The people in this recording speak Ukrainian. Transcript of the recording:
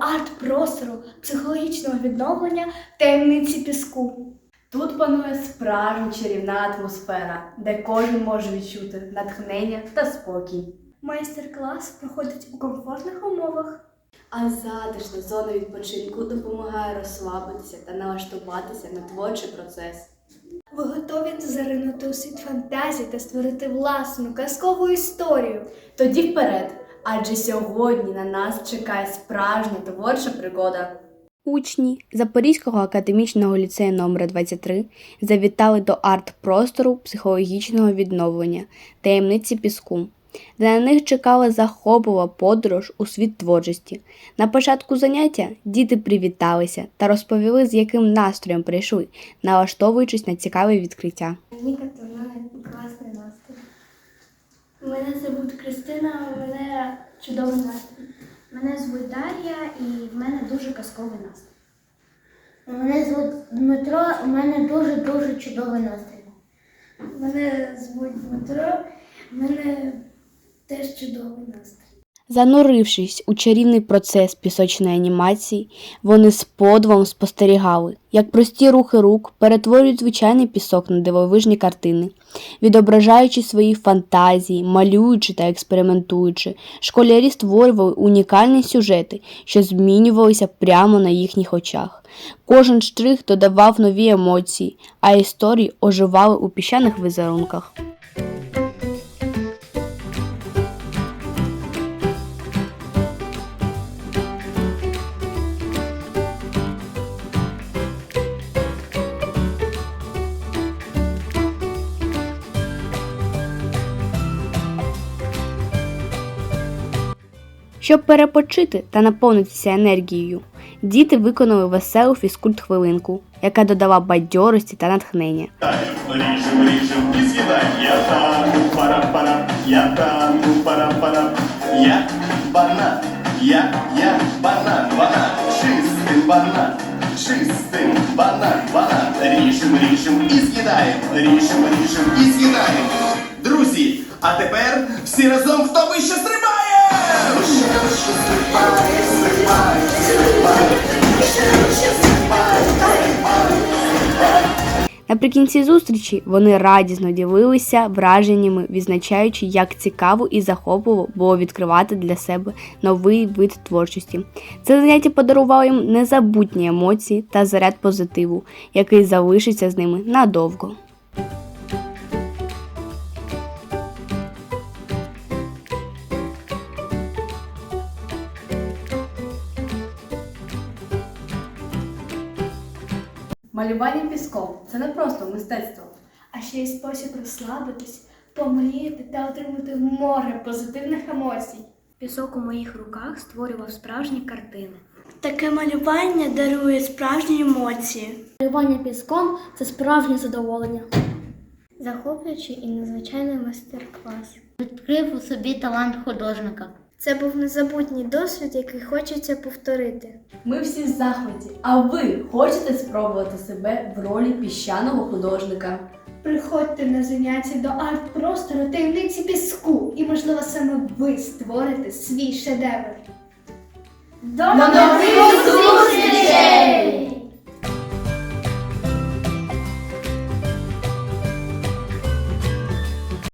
арт-простору, психологічного відновлення, таємниці піску. Тут панує справжня чарівна атмосфера, де кожен може відчути натхнення та спокій. Майстер-клас проходить у комфортних умовах. А затишна зона відпочинку допомагає розслабитися та налаштуватися на творчий процес. Ви готові заринути у світ фантазії та створити власну казкову історію. Тоді вперед, адже сьогодні на нас чекає справжня творча пригода. Учні Запорізького академічного ліцею номер 23 завітали до арт-простору психологічного відновлення таємниці піску, де на них чекала захоплива подорож у світ творчості. На початку заняття діти привіталися та розповіли, з яким настроєм прийшли, налаштовуючись на цікаве відкриття. Ніка, то в мене класний настрій. Мене звуть Кристина, у мене чудовий настрій. Мене звуть Дар'я і в мене дуже казковий настрій. Мене звуть Дмитро, у мене дуже-дуже чудовий настрій. Мене звуть Дмитро, у мене теж чудовий настрій. Занурившись у чарівний процес пісочної анімації, вони з подивом спостерігали, як прості рухи рук перетворюють звичайний пісок на дивовижні картини, відображаючи свої фантазії, малюючи та експериментуючи, школярі створювали унікальні сюжети, що змінювалися прямо на їхніх очах. Кожен штрих додавав нові емоції, а історії оживали у піщаних візерунках. Щоб перепочити та наповнитися енергією, діти виконали веселу фізкульт-хвилинку, яка додала бадьорості та натхнення. Я банан, я, я банан, банан, чистим банан, чистим банан, банан. Ріжем, ріжем і з'їдаємо, ріжем, ріжем і з'їдаємо. Друзі, а тепер всі разом хто вище стрибає! Наприкінці зустрічі вони радісно ділилися враженнями, відзначаючи, як цікаво і захопливо було відкривати для себе новий вид творчості. Це заняття подарувало їм незабутні емоції та заряд позитиву, який залишиться з ними надовго. Малювання піском це не просто мистецтво. А ще й спосіб розслабитись, помріяти та отримати море позитивних емоцій. Пісок у моїх руках створював справжні картини. Таке малювання дарує справжні емоції. Малювання піском це справжнє задоволення. Захоплюючий і незвичайний майстер-клас. Відкрив у собі талант художника. Це був незабутній досвід, який хочеться повторити. Ми всі в захваті, а ви хочете спробувати себе в ролі піщаного художника? Приходьте на заняття до арт-простору таємниці піску, і, можливо, саме ви створите свій шедевр. До нових зустрічей!